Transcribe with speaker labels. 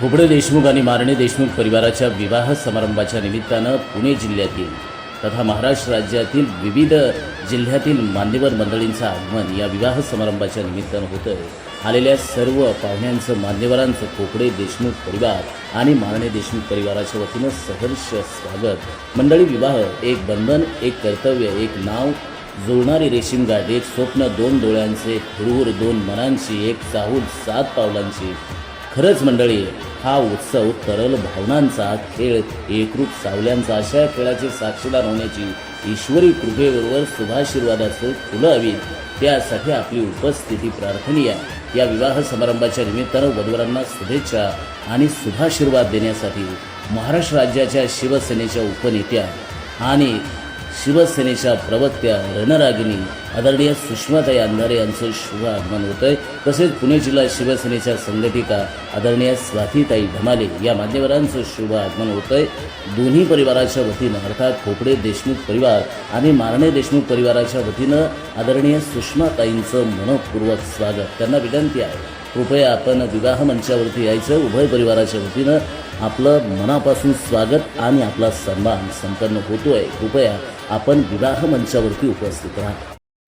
Speaker 1: खोबडे देशमुख आणि मारणे देशमुख परिवाराच्या विवाह समारंभाच्या निमित्तानं पुणे जिल्ह्यातील तथा महाराष्ट्र राज्यातील विविध जिल्ह्यातील मान्यवर मंडळींचं आगमन या विवाह समारंभाच्या निमित्तानं होतं आलेल्या सर्व पाहुण्यांचं मान्यवरांचं कोकडे देशमुख परिवार आणि मारणे देशमुख परिवाराच्या वतीनं सहर्ष स्वागत. मंडळी विवाह एक बंधन एक कर्तव्य एक नाव जुळणारी रेशीम गाठ एक स्वप्न दोन डोळ्यांचे हुरहुर दोन मनांची एक चाहूल सात पावलांची. खरंच मंडळी हा उत्सव तरल भावनांचा खेळ एकरूप सावल्यांचा अशा खेळाचे साक्षीदार होण्याची ईश्वरी कृपेबरोबर शुभाशीर्वादाचं फुलं हवीत त्यासाठी आपली उपस्थिती प्रार्थनीय. आहे या विवाह समारंभाच्या निमित्तानं वधूवरांना शुभेच्छा आणि शुभाशीर्वाद देण्यासाठी महाराष्ट्र राज्याच्या शिवसेनेच्या उपनेत्या आणि शिवसेनेच्या प्रवक्त्या रणरागिनी आदरणीय सुषमाताई अंधारे यांचं शुभ आगमन होत आहे तसेच पुणे जिल्हा शिवसेनेच्या संघटिका आदरणीय स्वातीताई धमाले या मान्यवरांचं शुभ आगमन होत आहे दोन्ही परिवाराच्या वतीनं अर्थात खोपडे देशमुख परिवार आणि मारणे देशमुख परिवाराच्या वतीनं आदरणीय सुषमाताईंचं मनपूर्वक स्वागत. त्यांना विनंती आहे कृपया आपण विवाह मंचावरती यायचं. उभय परिवाराच्या वतीनं आपलं मनापासून स्वागत आणि आपला सन्मान संपन्न होतोय. कृपया आपण विवाह मंचावरती उपस्थित राहा.